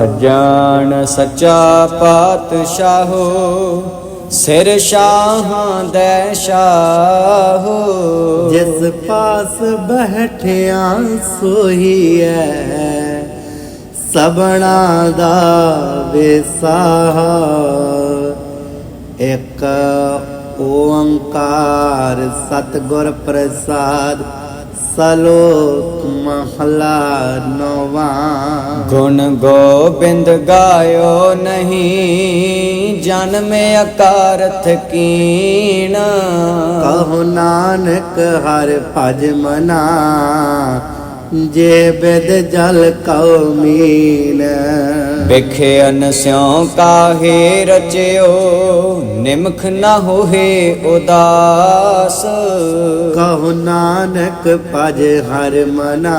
ਸੱਜਣ ਸੱਚਾ ਪਾਤਸ਼ਾਹੋ, ਸਿਰ ਸ਼ਾਹਾਂ ਦੇ ਸ਼ਾਹੋ ਜਿਸ ਪਾਸ ਬਹਿਠਿਆ ਸੋਈ ਹੈ ਸਬਣਾ ਦਾ ਵਿਸਾਹ। ਇੱਕ ਓੰਕਾਰ ਸਤਿਗੁਰ ਪ੍ਰਸਾਦ ਸਲੋਕ ਮਹਲਾ ਨਵਾਂ ਗੁਣ ਗੋਬਿੰਦ ਗਾਇਓ ਨਹੀਂ ਜਨਮ ਅਕਾਰਥ ਕੀਣ ਕਹੋ ਨਾਨਕ ਹਰ ਭਜ ਮਨਾ ਜੇ ਬਿਦ ਜਲ ਕਉ ਮੀਨ। ਵਿਖੇ ਅਨਸਿਉ ਕਾਹੇ ਰਚਿਓ ਨਿਮਖ ਨਾ ਹੋਏ ਉਦਾਸ। ਕਹੋ ਨਾਨਕ ਭਜ ਹਰ ਮਨਾ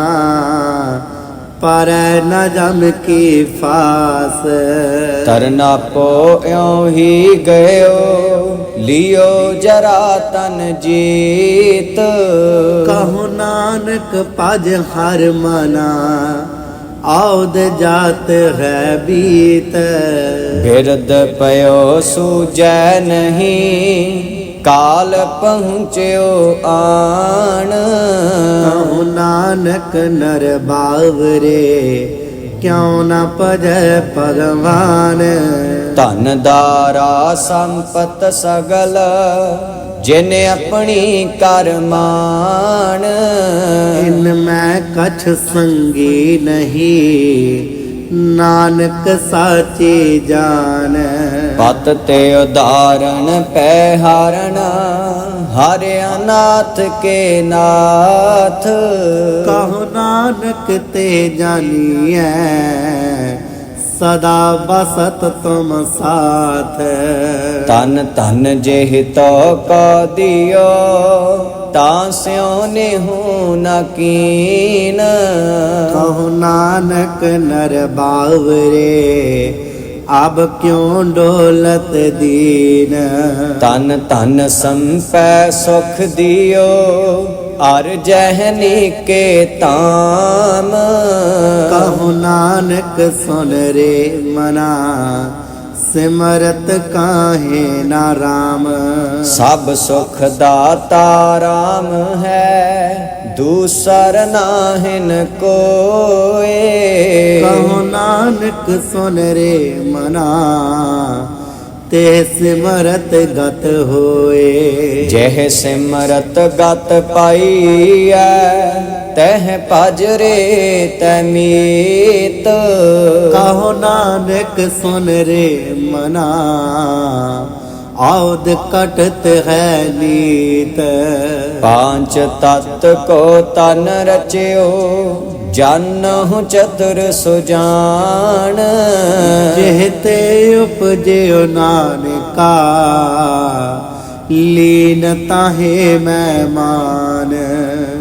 ਪਰ ਨ ਜਮ ਕੀ ਫਾਸ। ਤਰਨਾ ਪੋ ਇਉ ਹੀ ਗਇਓ ਲਿਓ ਜਰਾ ਤਨ ਜੀਤ। ਕਹੋ ਨਾਨਕ ਭਜ ਹਰ ਮਨਾ ਆਉਦ ਜਾਤ ਹੈ ਬੀਤ। ਬਿਰਦ ਪਇਓ ਸੂਜੈ ਨਹੀਂ ਕਾਲ ਪਹੁੰਚਿਓ ਆਣ। ਕਹੋ ਨਾਨਕ ਨਰ ਬਾਵਰੇ ਕਿਉ ਨ ਭਜੈ ਭਗਵਾਨ? ਧਨ ਦਾਰਾ ਸੰਪਤ ਸਗਲ ਜਿਨ ਆਪਣੀ ਕਰਮਾਨ ਇਨ ਮੈਂ ਕਛ ਸੰਗੀ ਨਹੀਂ ਨਾਨਕ ਸਾਚੇ ਜਾਣ। ਪਤ ਤੇ ਉਦਾਹਰਣ ਪੈ ਹਾਰਨ ਹਰ ਅਨਾਥ ਕੇ ਨਾਥ। ਕਹੋ ਨਾਨਕ ਤੇ ਜਾਨੀਐ ਸਦਾ ਬਸਤ ਤੁਮ ਸਾਥ। ਤਨ ਤਨ ਜਿਹ ਤੋ ਕਾ ਦਿਓ ਤਾਂ ਸਿਉ ਨਿਹੁ ਨ ਕੀਨ। ਕਹੋ ਨਾਨਕ ਨਰ ਬਾਵਰੇ ਅਬ ਕਿਉ ਡੋਲਤ ਦੀਨ? ਤਨ ਤਨ ਸੰਪੈ ਸੁਖ ਦਿਓ ਅਰ ਜਹਨੀ ਕੇ ਤਾਮ। ਕਹੋ ਨਾਨਕ ਸੁਨ ਰੇ ਮਨਾ ਸਿਮਰਤ ਕਾਹੇ ਨਾ ਰਾਮ। ਸਭ ਸੁਖ ਦਾਤਾ ਰਾਮ ਹੈ। ਦੂਸਰ ਕਹੋ ਨਾਨਕ ਸੁਨ ਰੇ ਮਨਾ ਤੇ ਸਿਮਰਤ ਗਤ ਹੋਏ। ਜਹ ਸਿਮਰਤ ਗਤ ਪਾਈਐ ਤਹ ਭਜਰੇ ਤੈ ਮੀਤ। ਕਹੋ ਨਾਨਕ ਸੁਨ ਰੇ ਮਨਾ ਆਉਦ ਕਟਤ ਹੈ ਨੀਤ। ਪਾਂਚ ਤਤ ਕੋ ਤਨ ਰਚਿਓ ਜਨਹੁ ਚਤੁਰ ਸੁਜਾਨ। ਜਿਹਤੇ ਉਪਜਿਓ ਨਾਨਕਾ ਲੀਨ ਤਾਹੇ ਮੈਂ ਮਾਨ।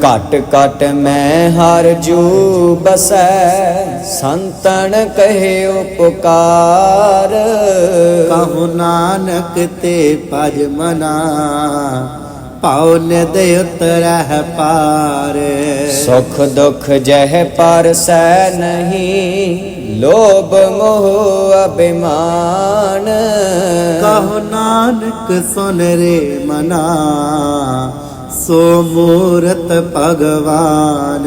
ਘਟ ਘਟ ਮੈਂ ਹਰ ਜੂ ਬਸੈ। ਸੰਤਨ ਕਹਿ ਉਪਕਾਰ। ਕਹੋ ਨਾਨਕ ਤੇ ਭਜ ਮਨਾ ਪਾਉ ਨਿਦ ਉਤਰਹਿ ਪਾਰ। ਸੁਖ ਦੁਖ ਜਹ ਪਰ ਸੈ ਨਹੀਂ ਲੋਭ ਮੋਹ ਅਭਿਮਾਨ। ਕਹੋ ਨਾਨਕ ਸੁਨ ਰੇ ਮਨਾ ਸੋ ਮੂਰਤ ਭਗਵਾਨ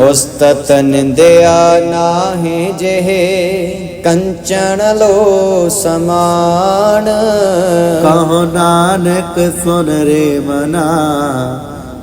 ਉਸਤਤ ਨਿੰਦਿਆ ਨਾਹੀ ਜਿਹੇ ਕੰਚਨ ਲੋ ਸਮਾਨ ਕਹੋ ਨਾਨਕ ਸੁਨ ਰੇ ਮਨਾ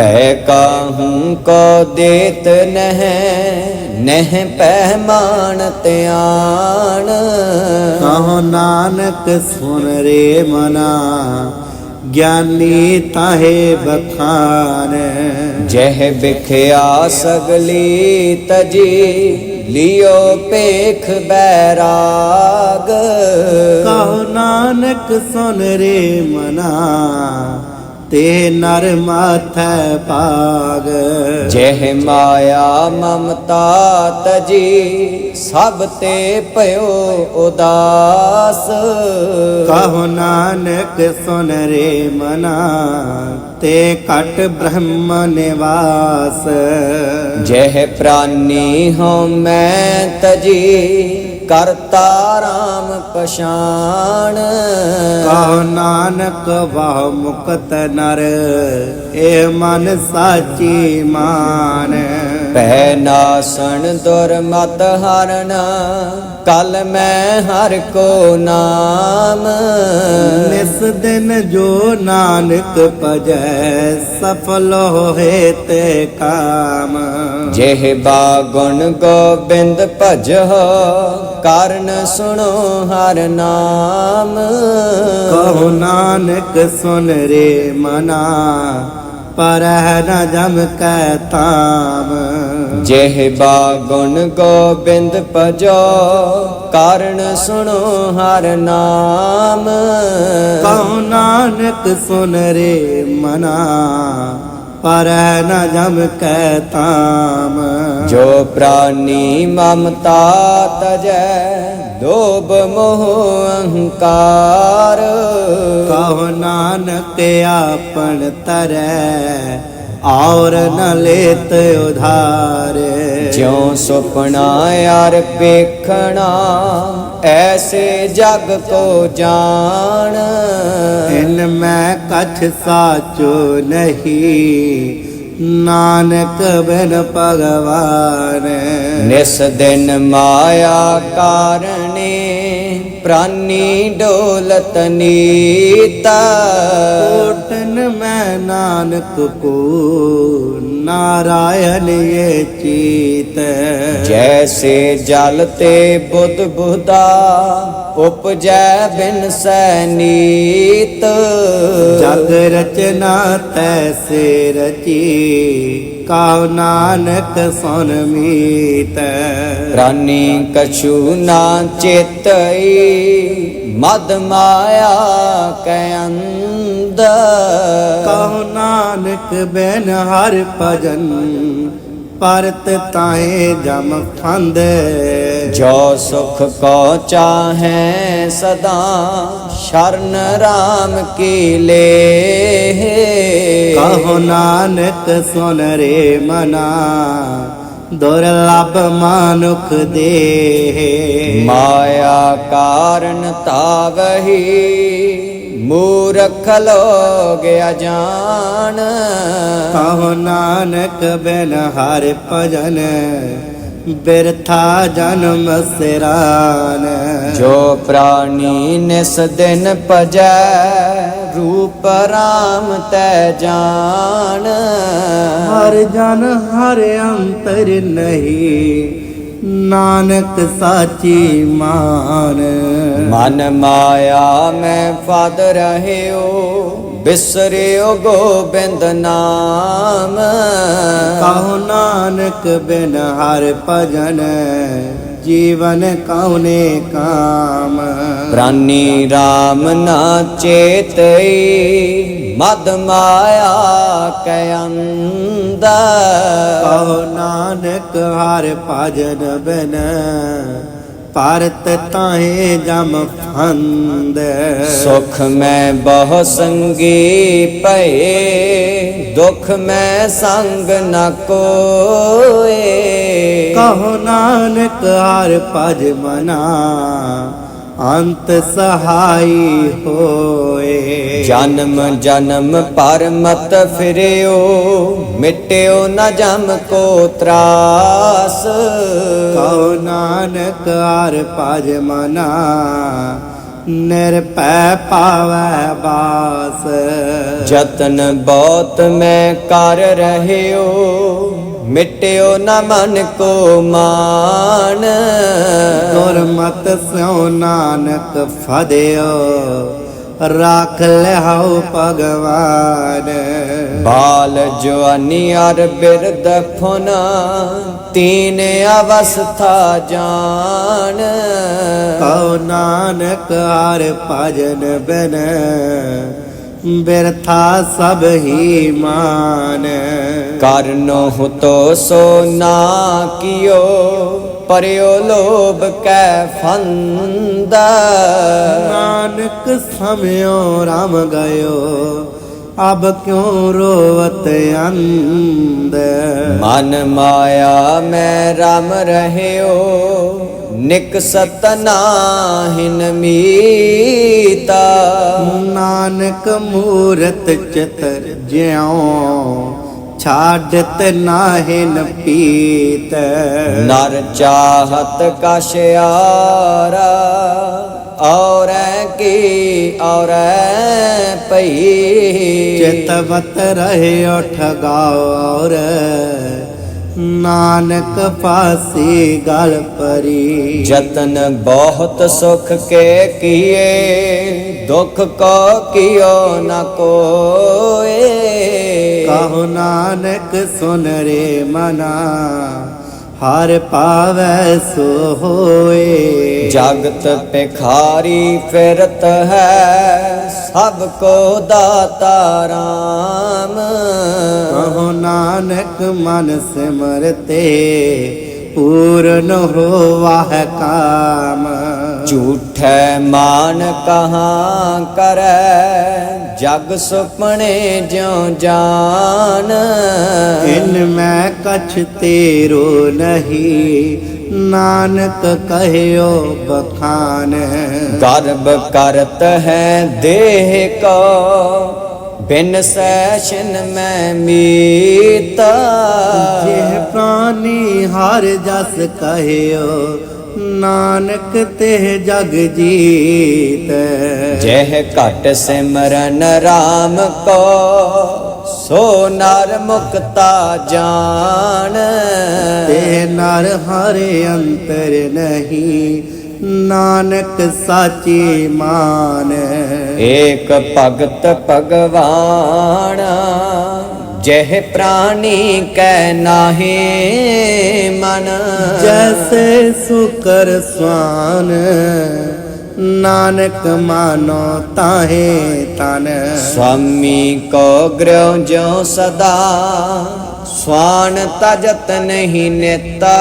ਪੈ ਕਾਹੂ ਕੋ ਦੇਤ ਨਹਿ ਨਹਿ ਪਹਿਮਾਨ ਧਿਆਨ। ਕਹੋ ਨਾਨਕ ਸੁਨ ਰੇ ਮਨਾ ਗਿਆਨੀ ਤਾਹੇ ਬਖਾਨ ਜਹ ਵਿਖਿਆ ਸਗਲੀ ਤਜੀ ਲਿਓ ਪੇਖ ਬੈਰਾਗ ਕਹੋ ਨਾਨਕ ਸੁਨ ਰੇ ਮਨਾ ਤੇ ਨਰ ਮਾਥੈ ਭਾਗ। ਜਹ ਮਾਇਆ ਮਮਤਾ ਤਜੀ ਸਭ ਤੇ ਭਇਓ ਉਦਾਸ। ਕਹੋ ਨਾਨਕ ਸੁਨ ਰੇ ਮਨਾ ਤੇ ਕਟ ਬ੍ਰਹਮ ਨਿਵਾਸ। ਜਹ ਪ੍ਰਾਨੀ ਹਉ ਮੈਂ ਤਜੀ ਕਰਤਾ ਰਾਮ ਪਛਾਣ। ਕਹੋ ਨਾਨਕ ਵਾਹ ਮੁਕਤ ਨਰ ਇਹ ਮਨ ਸਾਚੀ ਮਾਨ। ਪੈ ਨਾਸਣ ਦੁਰਮਤ ਹਰਨ ਕਲ ਮੈਂ ਹਰ ਕੋ ਨਾਮ। ਨਿਸ ਦਿਨ ਜੋ ਨਾਨਕ ਭਜੈ ਸਫਲ ਹੋਏ ਤੇ ਕਾਮ। ਜਿਹ ਬਾਗੁਣ ਗੋਬਿੰਦ ਭਜਹੁ ਕਾਰਨ ਸੁਣੋ ਹਰ ਨਾਮ। ਕਹੋ ਨਾਨਕ ਸੁਨ ਰੇ ਮਨਾ ਪਰ ਨ ਜਮ ਕੈ ਤਾਮ। ਜਿਹ ਬਾਗੁਣ ਗੋਬਿੰਦ ਭਜੋ ਕਾਰਨ ਸੁਣੋ ਹਰ ਨਾਮ। ਕਹੋ ਨਾਨਕ ਸੁਨ ਰੇ ਮਨਾ ਪਰ ਨ ਜਮ ਕੈ ਤਾਮ। ਜੋ ਪ੍ਰਾਨੀ ਮਮਤਾ ਤਜੈ ਲੋਭ ਮੋਹ ਅਹੰਕਾਰ। ਕਹੋ ਨਾਨਕ ਆਪਣ ਤਰੈ ਔਰ ਨ ਲੇਤ ਉਧਾਰ। ਜਿਉ ਸੁਪਨਾ ਯਾਰ ਵੇਖਣਾ ਐਸੇ ਜਗ ਕੋ ਜਾਣ। ਇਨ ਮੈਂ ਕਛ ਸਾਚੋ ਨਹੀਂ ਨਾਨਕ ਬਿਨ ਭਗਵਾਨ। ਨਿਸ ਦਿਨ ਮਾਇਆ ਕਾਰਣੇ ਪ੍ਰਾਨੀ ਡੋਲਤ ਨੀਤਾ ਕੋਟਨ ਮੈਂ ਨਾਨਕ ਕੋ ਨਾਰਾਇਣ ਇਹ ਚੀਤ ਜੈਸੇ ਜਲ ਤੇ ਬੁੱਧ ਬੁਦਾ ਉਪਜੈ ਬਿਨ ਸੈ ਨੀਤ ਜਗ ਰਚਨਾ ਤੈਸੇ ਰਚੀ ਕਾਉ ਨਾਨਕ ਸੁਨ ਮੀਤ। ਪ੍ਰਾਨੀ ਕਛੂ ਨਾ ਚੇਤਈ ਮਦ ਮਾਇਆ ਕੈ ਅੰਦਰ। ਕਹੋ ਨਾਨਕ ਬੈਨ ਹਰ ਭਜਨ ਪਰਤ ਤਾਹੇ ਜਮ ਫੰਦ। ਜੋ ਸੁਖ ਕੋ ਚਾਹੈ ਸਦਾ ਸ਼ਰਨ ਰਾਮ ਕੀ ਲੇ ਕਹੋ ਨਾਨਕ ਸੁਨ ਰੇ ਮਨਾ ਦੁਰਲਭ ਮਾਨੁਖ ਦੇ ਮਾਇਆ ਕਾਰਨ ਤਾਵਹੀ ਮੂਰਖ ਲੋਗ ਅਜਾਨ। ਕਹੋ ਨਾਨਕ ਬਿਨ ਹਰ ਭਜਨ ਬਿਰਥਾ ਜਨਮ ਸਿਰਾਨ। ਜੋ ਪ੍ਰਾਨੀ ਨਿਸ ਦਿਨ ਭਜੈ ਰੂਪ ਰਾਮ ਤੈ ਜਾਣ। ਹਰ ਜਨ ਹਰ ਅੰਤਰ ਨਹੀਂ ਨਾਨਕ ਸਾਚੀ ਮਾਨ। ਮਨ ਮਾਇਆ ਮੈਂ ਫਦ ਰਹਿਓ ਬਿਸਰਿਓ ਗੋਬਿੰਦ ਨਾਮ। ਕਹੋ ਨਾਨਕ ਬਿਨ ਹਰ ਭਜਨ ਜੀਵਨ ਕਉਨੇ ਕਾਮ? ਪ੍ਰਾਨੀ RAM ਨਾ ਚੇਤਈ ਮਦ ਮਾਇਆ ਕੈ ਅੰਦਾ ਕਹੋ ਨਾਨਕ ਹਰ ਭਜਨ ਬਿਨ ਭਾਰਤ ਤਾਹੇ ਜਮ ਫੰਦ। ਸੁਖ ਮੈਂ ਬਹੁ ਸੰਗੀ ਭਏ ਦੁਖ ਮੈਂ ਸੰਗ ਨ ਕੋਏ। ਕਹੋ ਨਾਨਕ ਹਰ ਭਜ ਮਨਾ ਅੰਤ ਸਹਾਈ ਹੋਏ। ਜਨਮ ਜਨਮ ਪਰ ਮਤ ਫਿਰਿਓ ਮਿਟਿਓ ਨ ਜਮ ਕੋ ਤਰਾਸ। ਕਹੋ ਨਾਨਕ ਹਰ ਭਜ ਮਨਾ ਨਿਰਭੈ ਪਾਵੈ ਬਾਸ। ਜਤਨ ਬਹੁਤ ਮੈਂ ਕਰ ਰਹਿਓ ਮਿਟਿਓ ਨ ਮਨ ਕੋ ਮਾਨ ਦੁਰਮਤ ਸਿਉ ਨਾਨਕ ਫਦਿਓ ਰਾਖ ਲਿਆਓ ਭਗਵਾਨ। ਬਾਲ ਜਵਾਨੀ ਅਰ ਬਿਰਦ ਫੁਨ ਤੀਨ ਅਵਸਥਾ ਜਾਣ। ਕਉ ਨਾਨਕ ਹਰ ਭਜਨ ਬਿਨ ਬਿਰਥਾ ਸਭ ਹੀ ਮਾਨ ਕਰਨੋ ਤੋ ਸੋ ਨਾ ਕਿਓ ਪਰਿਓ ਲੋਭ ਕੈ ਫੰਦ। ਨਾਨਕ ਸਮਿਓ ਰਾਮ ਗਇਓ ਅਬ ਕਿਉ ਰੋਵਤ ਅੰਦ ਮਨ ਮਾਇਆ ਮੈਂ ਰਮ ਰਹਿਓ ਨਿਕਸਤ ਨਾਹਿਨ ਮੀਤਾ। ਨਾਨਕ ਮੂਰਤ ਚਤਰ ਜਿਉ ਛਾੜਤ ਨਾਹਿਨ ਪੀਤ। ਨਰ ਚਾਹਤ ਕਛ ਆਰਾ ਔਰੈ ਕੀ ਔਰੈ ਪਈ ਚਿਤਵਤ ਰਹਿਓ ਠਗਾਉਰ ਨਾਨਕ ਪਾਸੀ ਗਲ ਪਰੀ। ਜਤਨ ਬਹੁਤ ਸੁਖ ਕੇ ਕੀਏ ਦੁਖ ਕੋ ਕਿਓ ਨ ਕੋਏ। ਕਹੋ ਨਾਨਕ ਸੁਨ ਰੇ ਮਨਾ ਹਰ ਪਾਵੈ ਸੋ ਹੋਏ। ਜਗਤ ਪਿਖਾਰੀ ਫਿਰਤ ਹੈ ਸਭ ਕੋ ਦਾਤਾ ਰਾਮ। ਕਹੋ ਨਾਨਕ ਮਨ ਸਿਮਰਤੇ ਪੂਰਨ ਹੋਵਾਹ ਕਾਮ। ਝੂਠੈ ਮਾਨ ਕਹਾਂ ਕਰੈ ਜਗ ਸੁਪਨੇ ਜਿਉ ਜਾਨ। ਇਨ ਮੈਂ ਕਛ ਤੇਰੋ ਨਹੀਂ ਨਾਨਕ ਕਹਿਓ ਬਖਾਨ ਗਰਬ ਕਰਤ ਹੈ ਦੇਹ ਕੋ ਬਿਨ ਸੈਸ਼ਨ ਮੈਂ ਮੀਤਾ। ਜੇ ਪ੍ਰਾਨੀ ਹਰ ਜਸ ਕਹਿਓ ਨਾਨਕ ਤੇ ਜਗ ਜੀਤ। ਜਹ ਘਟ ਸਿਮਰਨ RAM ਕੋ ਸੋ ਨਰ ਮੁਕਤਾ ਜਾਣ। ਤੇ ਨਰ ਹਰੇ ਅੰਤਰ ਨਹੀਂ ਨਾਨਕ ਸਾਚੀ ਮਾਨ। ਏਕ ਭਗਤ ਭਗਵਾਨ ਜਹ ਪ੍ਰਾਨੀ ਕੈ ਨਾਹੀ ਮਨ। ਜੈਸੇ ਸੁਕਰ ਸਵਾਨ ਨਾਨਕ ਮਾਨੋ ਤਾਹੇ ਤਨ। ਸੁਆਮੀ ਕੋ ਗ੍ਰਹਿ ਜਿਉ ਸਦਾ ਸਵਾਨ ਤਜਤ ਨਹੀਂ ਨੇਤਾ।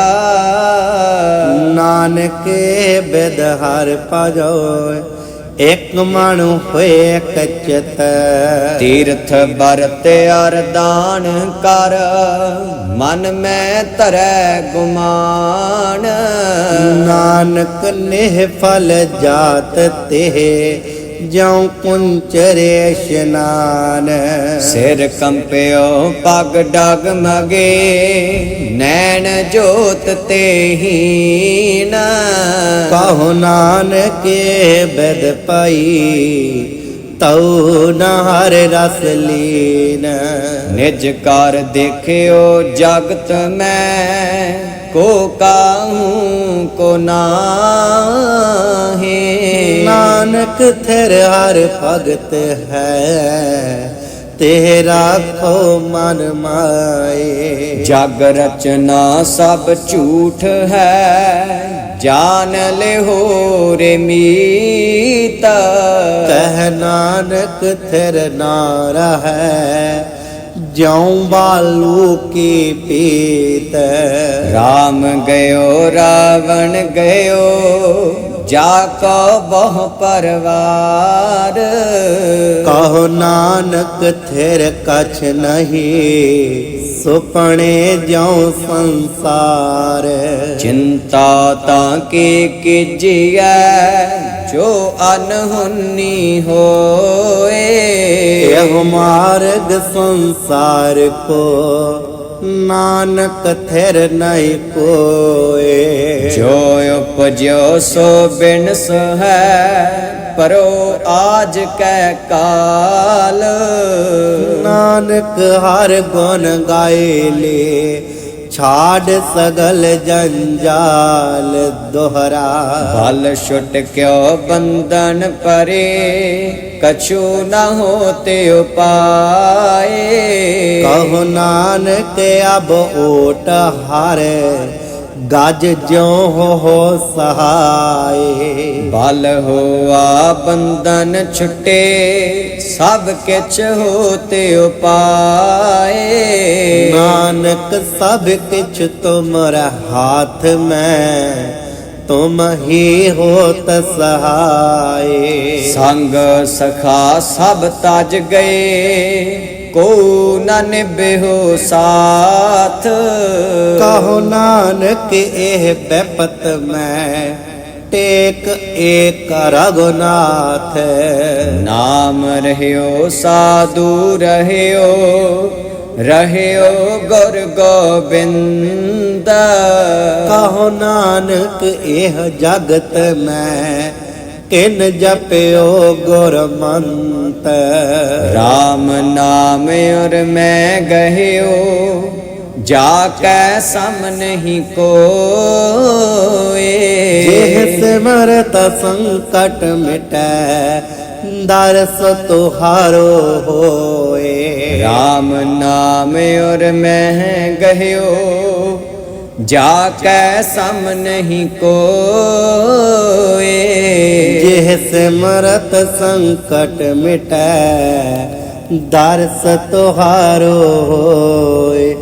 ਨਾਨਕੇ ਬਿਦ ਹਰ ਭਜੋਏ ਇਕ ਮਣੁ ਹੋਏ ਕਚਤ। ਤੀਰਥ ਬਰਤ ਅਰਦਾਨ ਕਰ, ਮਨ ਮੈਂ ਧਰੈ ਗੁਮਾਨ। ਨਾਨਕ ਨਿਹ ਫਲ ਜਾਤ ਤੇ ਜਉ ਕੁੰਚਰੇ ਇਸ਼ਨਾਨ। ਸਿਰ ਕੰਪਿਓ ਪਗ ਡਗ ਮਗੇ ਨੈਣ ਜੋਤ ਤੇ ਹੀਨ ਕਹੋ ਨਾਨਕੇ ਬਿਦ ਪਾਈ ਤਉ ਨ ਹਰ ਰਸ ਲੀਨ। ਨਿਜ ਕਰ ਦੇਖਿਓ ਜਗਤ ਮੈਂ ਕੋ ਕਾਹੂ ਕੋ ਨਾਹੀ। ਨਾਨਕ ਥਿਰ ਹਰ ਭਗਤ ਹੈ, ਤੇਰਾ ਖੋ ਮਨ ਮਾਏ। ਜਗ ਰਚਨਾ ਸਭ ਝੂਠ ਹੈ ਜਾਣ ਲਿਹੋ ਰੇ ਮੀਤ। ਕਹਿ ਨਾਨਕ ਥਿਰ ਨਾ ਰਹੈ ਜਿਉ ਬਾਲੂ ਕੀ ਪੀਤ ਰਾਮ ਗਇਓ ਰਾਵਣ ਗਇਓ। ਜਾ ਕੋ ਬਹੁ ਪਰਵਾਰ। ਕਹੋ ਨਾਨਕ ਥਿਰ ਕਛ ਨਹੀਂ ਸੁਪਣੇ ਜਿਉ ਸੰਸਾਰ। ਚਿੰਤਾ ਤਾਂ ਕੀ ਕੀਜੀਐ ਜੋ ਅਨਹੁਨੀ ਹੋਏ। ਇਹ ਮਾਰਗ ਸੰਸਾਰ ਕੋ ਨਾਨਕ ਥਿਰ ਨਹੀਂ ਕੋਏ। ਜੋ ਉਪਜਿਓ ਸੋ ਬਿਨਸ ਹੈ ਪਰੋ ਆਜ ਕੈ ਕਾਲ। ਨਾਨਕ ਹਰ ਗੁਣ ਗਾਏ ਲੇ ਛਾੜ ਸਗਲ ਜੰਜਾਲ ਦੋਹਰਾ। ਬਲ ਛੁਟ ਕਿਉ ਬੰਧਨ ਪਰੇ ਕਛੂ ਨ ਹੋਤੇ ਉਪਾਏ। ਕਹੋ ਨਾਨਕ ਅਬ ਓਟ ਹਾਰੇ ਗਜ ਜਿਉ ਹੋ ਸਹਾਏ। ਬਲ ਹੋਆ ਬੰਧਨ ਛੁਟੇ ਸਭ ਕਿਛ ਹੋਤੇ ਉਪਾਏ। ਨਾਨਕ ਸਭ ਕਿਛ ਤੁਮਰਾ ਹਾਥ ਮੈਂ ਤੁਮ ਹੀ ਹੋਤ ਸਹਾਏ। ਸੰਗ ਸਖਾ ਸਭ ਤਜ ਗਏ ਕੋ ਨ ਨਿਭਿਓ ਸਾਥ। ਕਹੋ ਨਾਨਕ ਇਹ ਬੈਪਤ ਮੈਂ ਟੇਕ ਏਕ ਰਗੁਨਾਥ। ਨਾਮ ਰਹਿਓ ਸਾਧੂ ਰਹਿਓ ਰਹਿਓ ਗੁਰ ਗੋਬਿੰਦ। ਕਹੋ ਨਾਨਕ ਇਹ ਜਗਤ ਮੈਂ ਕਿਨ ਜਪਿਓ ਗੁਰਮੰਤ ਰਾਮ ਨਾਮ ਔਰ ਮੈਂ ਗਹਿਓ ਜਾ ਕੈ ਸਮ ਨਹੀਂ ਕੋਏ ਜਿਹ ਸਿਮਰਤ ਸੰਕਟ ਮਿਟੈ ਦਰਸ ਤੁਹਾਰੋ ਹੋਏ ਰਾਮ ਨਾਮ ਔਰ ਮੈਂ ਗਹਿਓ ਜਾ ਕੈ ਸਮ ਨਹੀਂ ਕੋਏ ਜਿਹ ਸਿਮਰਤ ਸੰਕਟ ਮਿਟੈ ਦਰਸ ਤੁਹਾਰੋ ਹੋਏ